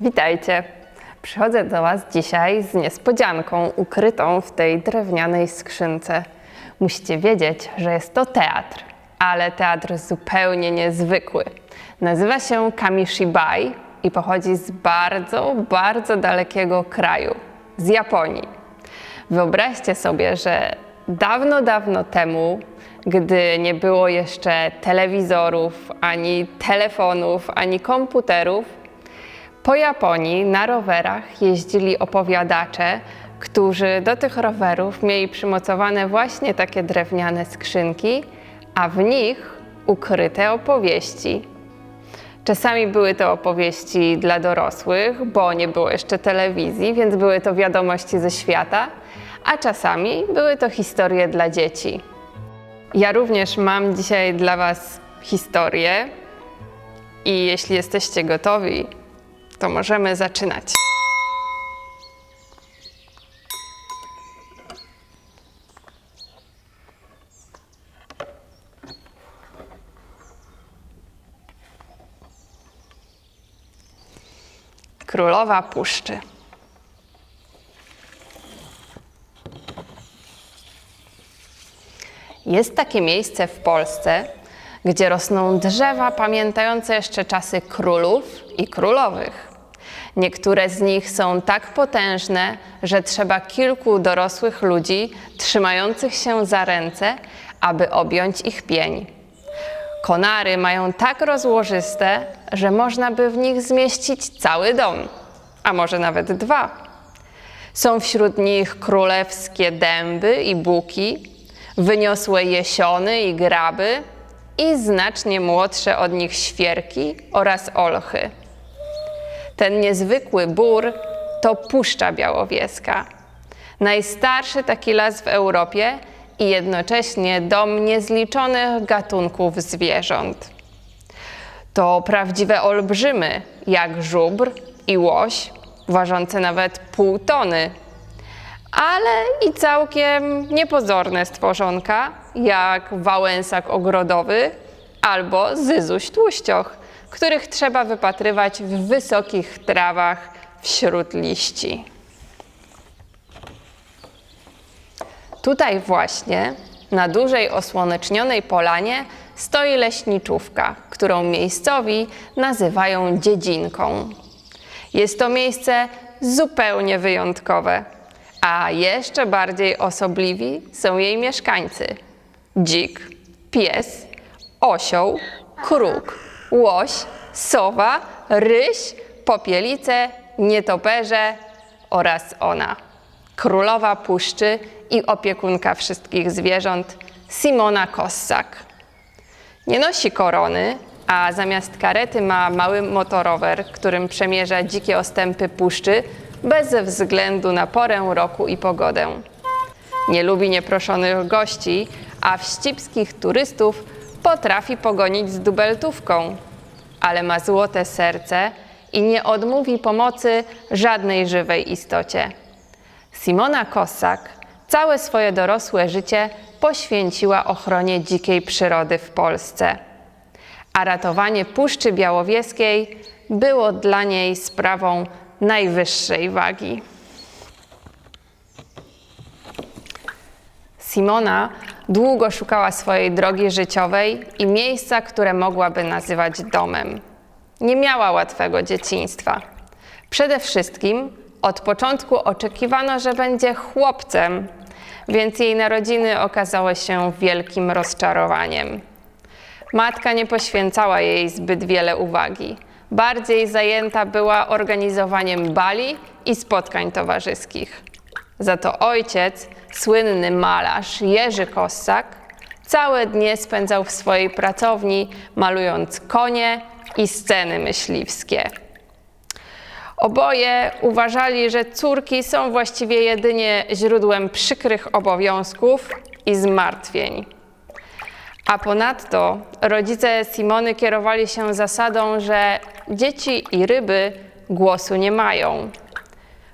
Witajcie! Przychodzę do Was dzisiaj z niespodzianką ukrytą w tej drewnianej skrzynce. Musicie wiedzieć, że jest to teatr, ale teatr zupełnie niezwykły. Nazywa się Kamishibai i pochodzi z bardzo, bardzo dalekiego kraju z Japonii. Wyobraźcie sobie, że dawno, dawno temu, gdy nie było jeszcze telewizorów, ani telefonów, ani komputerów, po Japonii na rowerach jeździli opowiadacze, którzy do tych rowerów mieli przymocowane właśnie takie drewniane skrzynki, a w nich ukryte opowieści. Czasami były to opowieści dla dorosłych, bo nie było jeszcze telewizji, więc były to wiadomości ze świata, a czasami były to historie dla dzieci. Ja również mam dzisiaj dla Was historię i jeśli jesteście gotowi, to możemy zaczynać. Królowa Puszczy. Jest takie miejsce w Polsce, gdzie rosną drzewa pamiętające jeszcze czasy królów i królowych. Niektóre z nich są tak potężne, że trzeba kilku dorosłych ludzi trzymających się za ręce, aby objąć ich pień. Konary mają tak rozłożyste, że można by w nich zmieścić cały dom, a może nawet dwa. Są wśród nich królewskie dęby i buki, wyniosłe jesiony i graby i znacznie młodsze od nich świerki oraz olchy. Ten niezwykły bór to Puszcza Białowieska. Najstarszy taki las w Europie i jednocześnie dom niezliczonych gatunków zwierząt. To prawdziwe olbrzymy, jak żubr i łoś, ważące nawet pół tony, ale i całkiem niepozorne stworzonka, jak wałęsak ogrodowy albo zyzuś tłuścioch, których trzeba wypatrywać w wysokich trawach wśród liści. Tutaj właśnie, na dużej osłonecznionej polanie, stoi leśniczówka, którą miejscowi nazywają dziedzinką. Jest to miejsce zupełnie wyjątkowe, a jeszcze bardziej osobliwi są jej mieszkańcy. Dzik, pies, osioł, kruk, łoś, sowa, ryś, popielice, nietoperze oraz ona, królowa puszczy i opiekunka wszystkich zwierząt, Simona Kossak. Nie nosi korony, a zamiast karety ma mały motorower, którym przemierza dzikie ostępy puszczy bez względu na porę roku i pogodę. Nie lubi nieproszonych gości, a wścibskich turystów potrafi pogonić z dubeltówką. Ale ma złote serce i nie odmówi pomocy żadnej żywej istocie. Simona Kossak całe swoje dorosłe życie poświęciła ochronie dzikiej przyrody w Polsce. A ratowanie Puszczy Białowieskiej było dla niej sprawą najwyższej wagi. Simona długo szukała swojej drogi życiowej i miejsca, które mogłaby nazywać domem. Nie miała łatwego dzieciństwa. Przede wszystkim od początku oczekiwano, że będzie chłopcem, więc jej narodziny okazały się wielkim rozczarowaniem. Matka nie poświęcała jej zbyt wiele uwagi. Bardziej zajęta była organizowaniem bali i spotkań towarzyskich. Za to ojciec, słynny malarz Jerzy Kossak, całe dnie spędzał w swojej pracowni, malując konie i sceny myśliwskie. Oboje uważali, że córki są właściwie jedynie źródłem przykrych obowiązków i zmartwień. A ponadto rodzice Simony kierowali się zasadą, że dzieci i ryby głosu nie mają.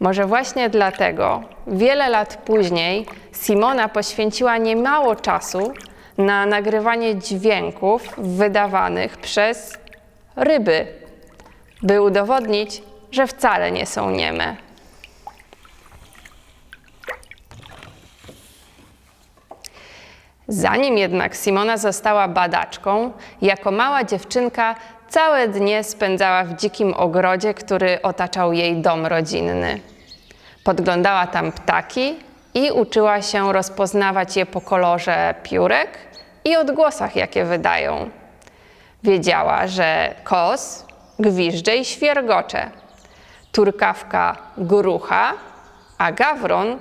Może właśnie dlatego wiele lat później Simona poświęciła niemało czasu na nagrywanie dźwięków wydawanych przez ryby, by udowodnić, że wcale nie są nieme. Zanim jednak Simona została badaczką, jako mała dziewczynka całe dnie spędzała w dzikim ogrodzie, który otaczał jej dom rodzinny. Podglądała tam ptaki i uczyła się rozpoznawać je po kolorze piórek i odgłosach, jakie wydają. Wiedziała, że kos gwiżdże i świergocze, turkawka grucha, a gawron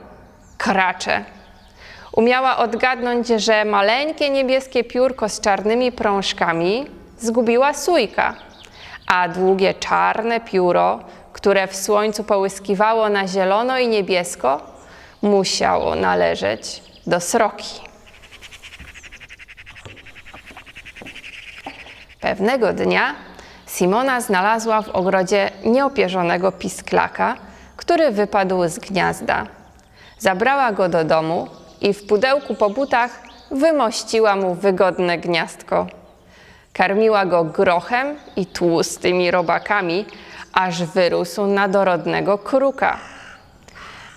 kracze. Umiała odgadnąć, że maleńkie niebieskie piórko z czarnymi prążkami zgubiła sójka, a długie czarne pióro, które w słońcu połyskiwało na zielono i niebiesko, musiało należeć do sroki. Pewnego dnia Simona znalazła w ogrodzie nieopierzonego pisklaka, który wypadł z gniazda. Zabrała go do domu i w pudełku po butach wymościła mu wygodne gniazdko. Karmiła go grochem i tłustymi robakami, aż wyrósł na dorodnego kruka.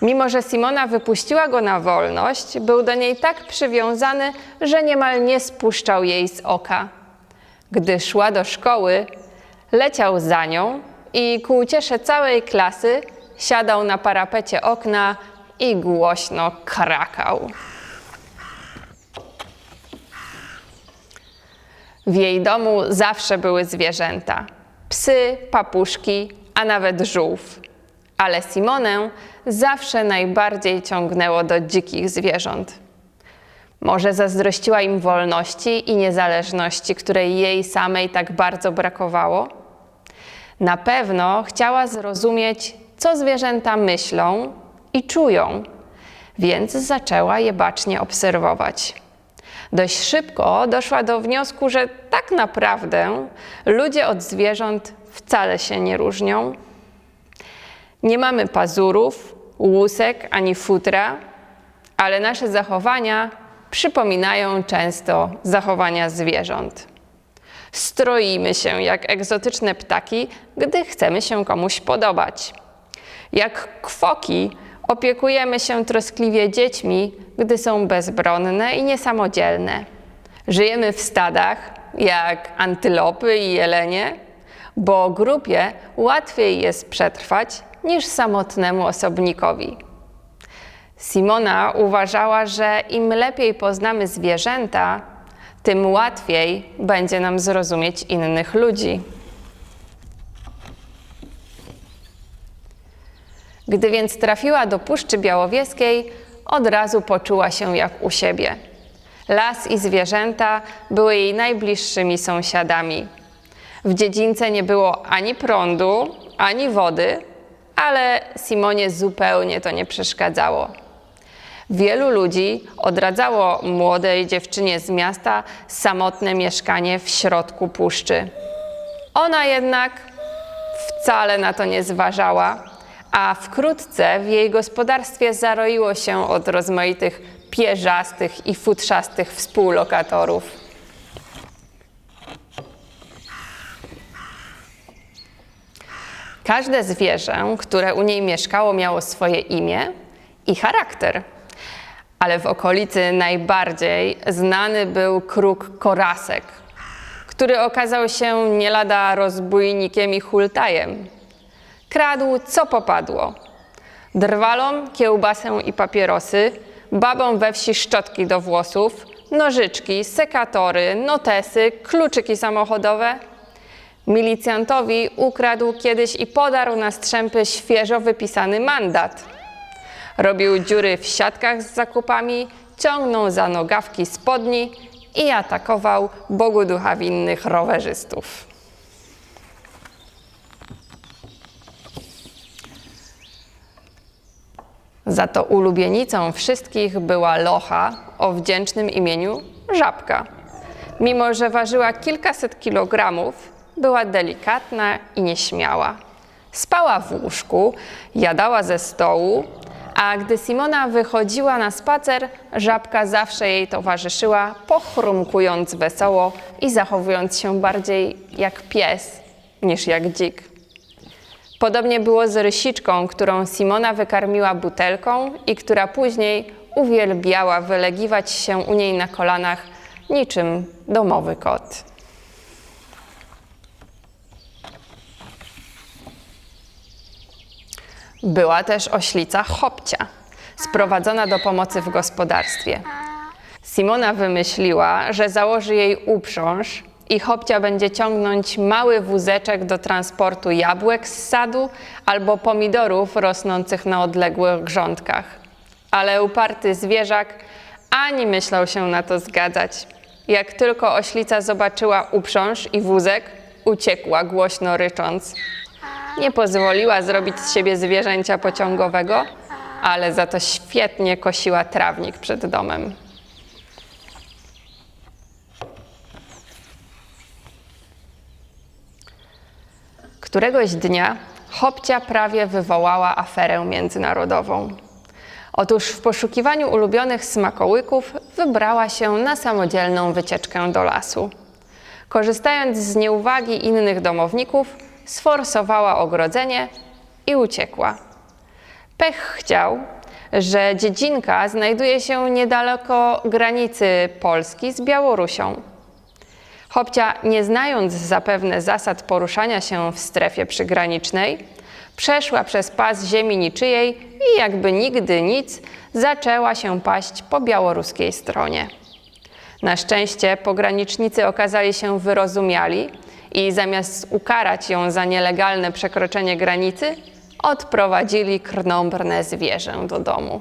Mimo, że Simona wypuściła go na wolność, był do niej tak przywiązany, że niemal nie spuszczał jej z oka. Gdy szła do szkoły, leciał za nią i ku uciesze całej klasy siadał na parapecie okna i głośno krakał. W jej domu zawsze były zwierzęta: psy, papuszki, a nawet żółw. Ale Simonę zawsze najbardziej ciągnęło do dzikich zwierząt. Może zazdrościła im wolności i niezależności, której jej samej tak bardzo brakowało? Na pewno chciała zrozumieć, co zwierzęta myślą i czują, więc zaczęła je bacznie obserwować. Dość szybko doszła do wniosku, że tak naprawdę ludzie od zwierząt wcale się nie różnią. Nie mamy pazurów, łusek ani futra, ale nasze zachowania przypominają często zachowania zwierząt. Stroimy się jak egzotyczne ptaki, gdy chcemy się komuś podobać. Jak kwoki opiekujemy się troskliwie dziećmi, gdy są bezbronne i niesamodzielne. Żyjemy w stadach, jak antylopy i jelenie, bo grupie łatwiej jest przetrwać niż samotnemu osobnikowi. Simona uważała, że im lepiej poznamy zwierzęta, tym łatwiej będzie nam zrozumieć innych ludzi. Gdy więc trafiła do Puszczy Białowieskiej, od razu poczuła się jak u siebie. Las i zwierzęta były jej najbliższymi sąsiadami. W dziedzińce nie było ani prądu, ani wody, ale Simonie zupełnie to nie przeszkadzało. Wielu ludzi odradzało młodej dziewczynie z miasta samotne mieszkanie w środku puszczy. Ona jednak wcale na to nie zważała, a wkrótce w jej gospodarstwie zaroiło się od rozmaitych pierzastych i futrzastych współlokatorów. Każde zwierzę, które u niej mieszkało, miało swoje imię i charakter. Ale w okolicy najbardziej znany był kruk Korasek, który okazał się nie lada rozbójnikiem i hultajem. Kradł co popadło. Drwalom kiełbasę i papierosy, babom we wsi szczotki do włosów, nożyczki, sekatory, notesy, kluczyki samochodowe. Milicjantowi ukradł kiedyś i podarł na strzępy świeżo wypisany mandat. Robił dziury w siatkach z zakupami, ciągnął za nogawki spodni i atakował Bogu ducha winnych rowerzystów. Za to ulubienicą wszystkich była locha o wdzięcznym imieniu Żabka. Mimo, że ważyła kilkaset kilogramów, była delikatna i nieśmiała. Spała w łóżku, jadała ze stołu, a gdy Simona wychodziła na spacer, żabka zawsze jej towarzyszyła, pochrumkując wesoło i zachowując się bardziej jak pies niż jak dzik. Podobnie było z rysiczką, którą Simona wykarmiła butelką i która później uwielbiała wylegiwać się u niej na kolanach niczym domowy kot. Była też oślica Chopcia, sprowadzona do pomocy w gospodarstwie. Simona wymyśliła, że założy jej uprząż i Chopcia będzie ciągnąć mały wózeczek do transportu jabłek z sadu albo pomidorów rosnących na odległych grządkach. Ale uparty zwierzak ani myślał się na to zgadzać. Jak tylko oślica zobaczyła uprząż i wózek, uciekła głośno rycząc. Nie pozwoliła zrobić z siebie zwierzęcia pociągowego, ale za to świetnie kosiła trawnik przed domem. Któregoś dnia Chopcia prawie wywołała aferę międzynarodową. Otóż w poszukiwaniu ulubionych smakołyków wybrała się na samodzielną wycieczkę do lasu. Korzystając z nieuwagi innych domowników, sforsowała ogrodzenie i uciekła. Pech chciał, że dziedzinka znajduje się niedaleko granicy Polski z Białorusią. Chopcia, nie znając zapewne zasad poruszania się w strefie przygranicznej, przeszła przez pas ziemi niczyjej i jakby nigdy nic zaczęła się paść po białoruskiej stronie. Na szczęście pogranicznicy okazali się wyrozumiali i zamiast ukarać ją za nielegalne przekroczenie granicy, odprowadzili krnąbrne zwierzę do domu.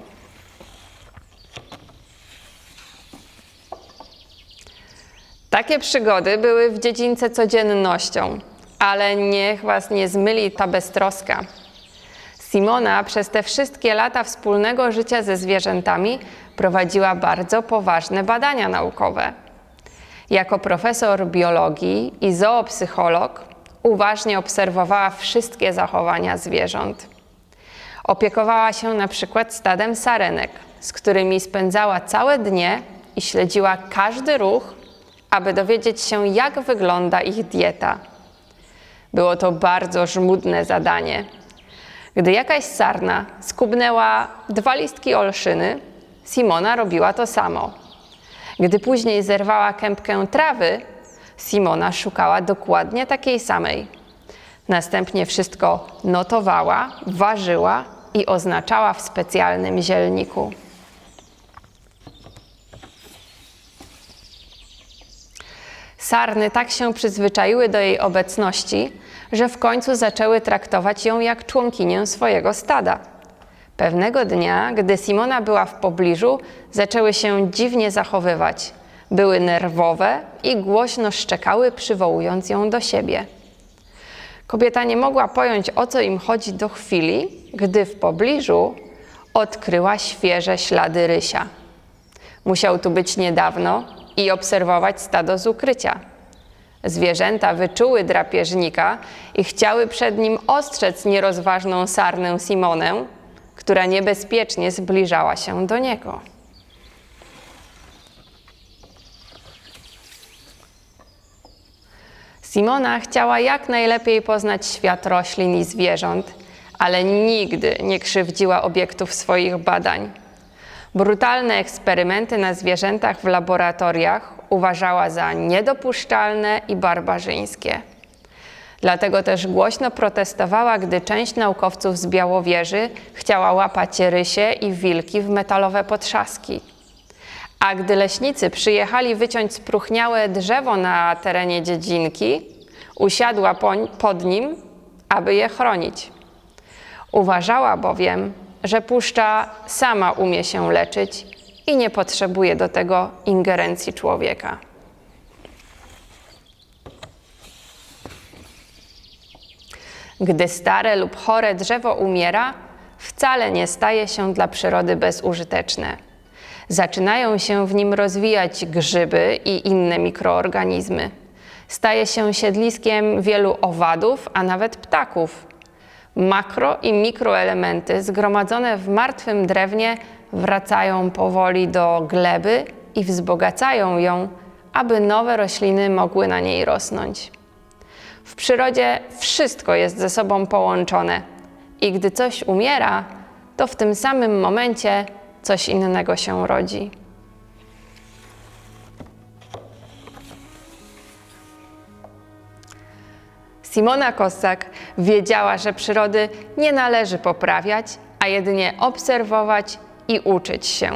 Takie przygody były w dziedzińce codziennością, ale niech was nie zmyli ta beztroska. Simona przez te wszystkie lata wspólnego życia ze zwierzętami prowadziła bardzo poważne badania naukowe. Jako profesor biologii i zoopsycholog uważnie obserwowała wszystkie zachowania zwierząt. Opiekowała się na przykład stadem sarenek, z którymi spędzała całe dnie i śledziła każdy ruch, aby dowiedzieć się, jak wygląda ich dieta. Było to bardzo żmudne zadanie. Gdy jakaś sarna skubnęła dwa listki olszyny, Simona robiła to samo. Gdy później zerwała kępkę trawy, Simona szukała dokładnie takiej samej. Następnie wszystko notowała, ważyła i oznaczała w specjalnym zielniku. Sarny tak się przyzwyczaiły do jej obecności, że w końcu zaczęły traktować ją jak członkinię swojego stada. Pewnego dnia, gdy Simona była w pobliżu, zaczęły się dziwnie zachowywać. Były nerwowe i głośno szczekały, przywołując ją do siebie. Kobieta nie mogła pojąć, o co im chodzi do chwili, gdy w pobliżu odkryła świeże ślady rysia. Musiał tu być niedawno i obserwować stado z ukrycia. Zwierzęta wyczuły drapieżnika i chciały przed nim ostrzec nierozważną sarnę Simonę, która niebezpiecznie zbliżała się do niego. Simona chciała jak najlepiej poznać świat roślin i zwierząt, ale nigdy nie krzywdziła obiektów swoich badań. Brutalne eksperymenty na zwierzętach w laboratoriach uważała za niedopuszczalne i barbarzyńskie. Dlatego też głośno protestowała, gdy część naukowców z Białowieży chciała łapać rysie i wilki w metalowe potrzaski. A gdy leśnicy przyjechali wyciąć spróchniałe drzewo na terenie dziedzinki, usiadła pod nim, aby je chronić. Uważała bowiem, że puszcza sama umie się leczyć i nie potrzebuje do tego ingerencji człowieka. Gdy stare lub chore drzewo umiera, wcale nie staje się dla przyrody bezużyteczne. Zaczynają się w nim rozwijać grzyby i inne mikroorganizmy. Staje się siedliskiem wielu owadów, a nawet ptaków. Makro i mikroelementy zgromadzone w martwym drewnie wracają powoli do gleby i wzbogacają ją, aby nowe rośliny mogły na niej rosnąć. W przyrodzie wszystko jest ze sobą połączone i gdy coś umiera, to w tym samym momencie coś innego się rodzi. Simona Kossak wiedziała, że przyrody nie należy poprawiać, a jedynie obserwować i uczyć się.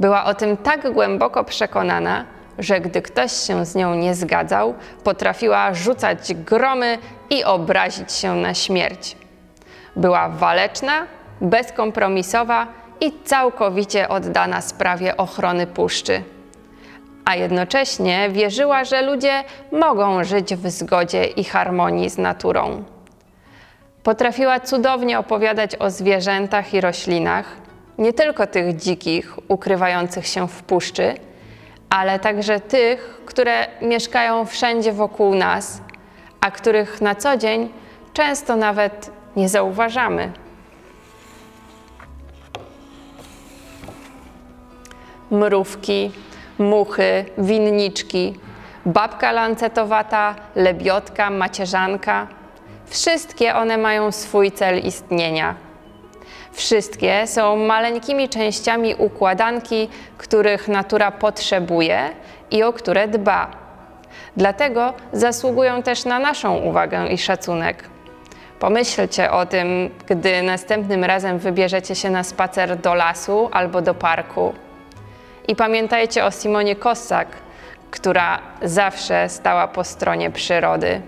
Była o tym tak głęboko przekonana, że gdy ktoś się z nią nie zgadzał, potrafiła rzucać gromy i obrazić się na śmierć. Była waleczna, bezkompromisowa i całkowicie oddana sprawie ochrony puszczy a jednocześnie wierzyła, że ludzie mogą żyć w zgodzie i harmonii z naturą. Potrafiła cudownie opowiadać o zwierzętach i roślinach, nie tylko tych dzikich, ukrywających się w puszczy, ale także tych, które mieszkają wszędzie wokół nas, a których na co dzień często nawet nie zauważamy. Mrówki, muchy, winniczki, babka lancetowata, lebiotka, macierzanka. Wszystkie one mają swój cel istnienia. Wszystkie są maleńkimi częściami układanki, których natura potrzebuje i o które dba. Dlatego zasługują też na naszą uwagę i szacunek. Pomyślcie o tym, gdy następnym razem wybierzecie się na spacer do lasu albo do parku. I pamiętajcie o Simonie Kossak, która zawsze stała po stronie przyrody.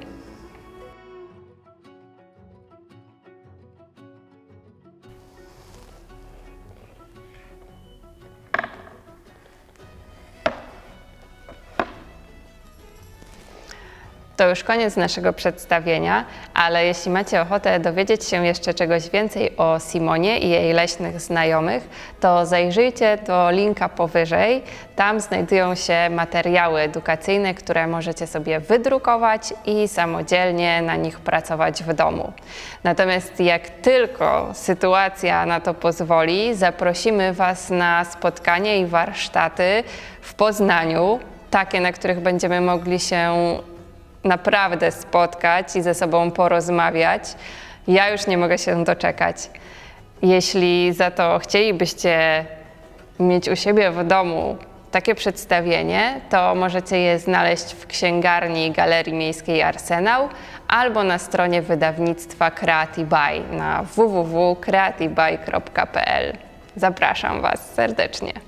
To już koniec naszego przedstawienia, ale jeśli macie ochotę dowiedzieć się jeszcze czegoś więcej o Simonie i jej leśnych znajomych, to zajrzyjcie do linka powyżej. Tam znajdują się materiały edukacyjne, które możecie sobie wydrukować i samodzielnie na nich pracować w domu. Natomiast jak tylko sytuacja na to pozwoli, zaprosimy Was na spotkanie i warsztaty w Poznaniu, takie, na których będziemy mogli się naprawdę spotkać i ze sobą porozmawiać. Ja już nie mogę się doczekać. Jeśli za to chcielibyście mieć u siebie w domu takie przedstawienie, to możecie je znaleźć w księgarni Galerii Miejskiej Arsenał albo na stronie wydawnictwa Creatibuy na www.creatibuy.pl. Zapraszam Was serdecznie.